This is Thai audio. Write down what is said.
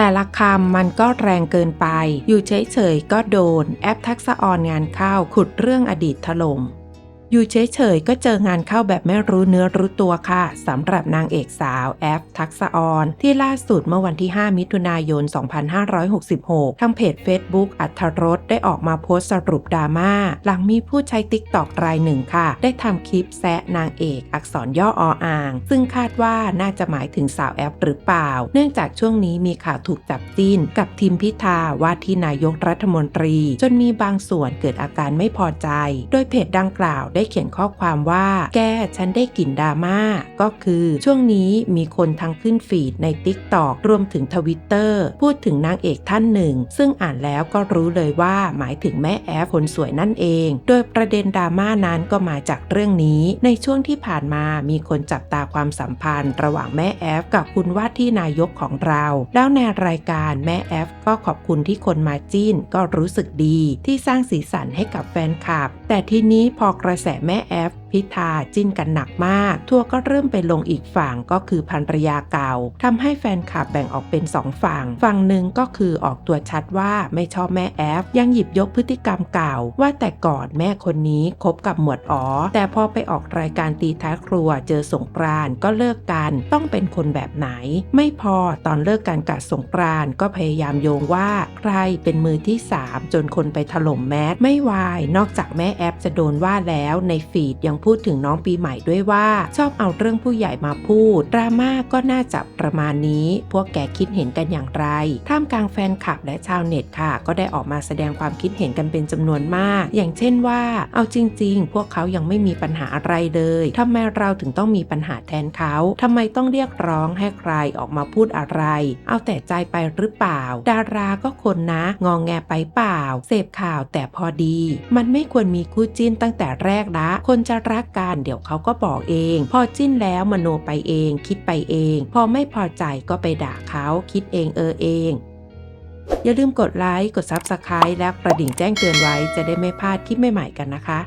แต่ละคำมันก็แรงเกินไป อยู่เฉยๆก็โดน แอปทักษะออนงานเข้าขุดเรื่องอดีตถล่ม อยู่เฉยๆก็เจองานเข้าแบบไม่รู้เนื้อรู้ตัวค่ะสำหรับนางเอกสาวแอปทักษออนที่ล่าสุดเมื่อวันที่ 5 มิถุนายน 2566 ทางเพจ Facebook อัธรสได้ออกมาโพสต์สรุปดราม่าหลังมีผู้ใช้ติ๊กตอกรายหนึ่งค่ะ ได้ทำคลิปแซะนางเอกอักษรย่อออ่าง ซึ่งคาดว่าน่าจะหมายถึงสาวแอปหรือเปล่า เนื่องจากช่วงนี้มีข่าวถูกจับจิ้น กับทีมพิธาว่าที่นายกรัฐมนตรี จนมีบางส่วนเกิดอาการไม่พอใจ โดยเพจดังกล่าวได้เขียนข้อความว่า แกฉันได้กลิ่นดราม่า ก็คือช่วงนี้มีคนทั้งขึ้นฟีดใน t ิ k t o k รวมถึงทวิตเตอร์พูดถึงนางเอกท่านหนึ่ง ซึ่งอ่านแล้วก็รู้เลยว่าหมายถึงแม่แอฟคนสวยนั่นเอง โดยประเด็นดราม่านั้นก็มาจากเรื่องนี้ ในช่วงที่ผ่านมามีคนจับตาความสัมพันธ์ ระหว่างแม่แอฟกับคุณว่าที่นายกของเรา แล้วในรายการแม่แอฟก็ขอบคุณที่คนมาจิ้นก็รู้สึกดีที่สร้างสีสันให้กับแฟนคลับ แต่ทีนี้พอกระแสแม่แอฟพิธาจิ้นกันหนักมาก ทัวร์ก็เริ่มไปลงอีกฝั่งก็คือภรรยาเก่าทำให้แฟนคลับแบ่งออกเป็นสองฝั่ง ฝั่งหนึ่งก็คือออกตัวชัดว่าไม่ชอบแม่แอฟ ยังหยิบยกพฤติกรรมเก่า ว่าแต่ก่อนแม่คนนี้คบกับหมวดอ๋อ แต่พอไปออกรายการตีท้ายครัวเจอสงกรานก็เลิกกัน ต้องเป็นคนแบบไหน ไม่พอตอนเลิกกันกับสงกรานก็พยายามโยงว่าใครเป็นมือที่ 3 จนคนไปถล่มแมสไม่วาย นอกจากแม่แอฟจะโดนว่าแล้วในฟีดยังพูดถึงน้องปีใหม่ด้วยว่า ชอบเอาเรื่องผู้ใหญ่มาพูดดราม่าก็น่าจะประมาณนี้ พวกแกคิดเห็นกันอย่างไร ท่ามกลางแฟนคลับและชาวเน็ตค่ะ ก็ได้ออกมาแสดงความคิดเห็นกันเป็นจำนวนมาก อย่างเช่นว่า เอาจริง ๆ พวกเขายังไม่มีปัญหาอะไรเลยทำไมเราถึงต้องมีปัญหาแทนเขาทำไมต้องเรียกร้องให้ใครออกมาพูดอะไร เอาแต่ใจไปหรือเปล่า ดาราก็คนนะ งองแงไปเปล่า เสพข่าวแต่พอดี มันไม่ควรมีคู่จิ้นตั้งแต่แรกละคนจะรักกันเดี๋ยวเขาก็บอกเอง พอจิ้นแล้วมโนไปเอง คิดไปเอง พอไม่พอใจก็ไปด่าเขาคิดเองเออเองอย่าลืมกดไลค์ กด Subscribe และกระดิ่งแจ้งเตือนไว้จะได้ไม่พลาดคลิปใหม่ๆกันนะคะ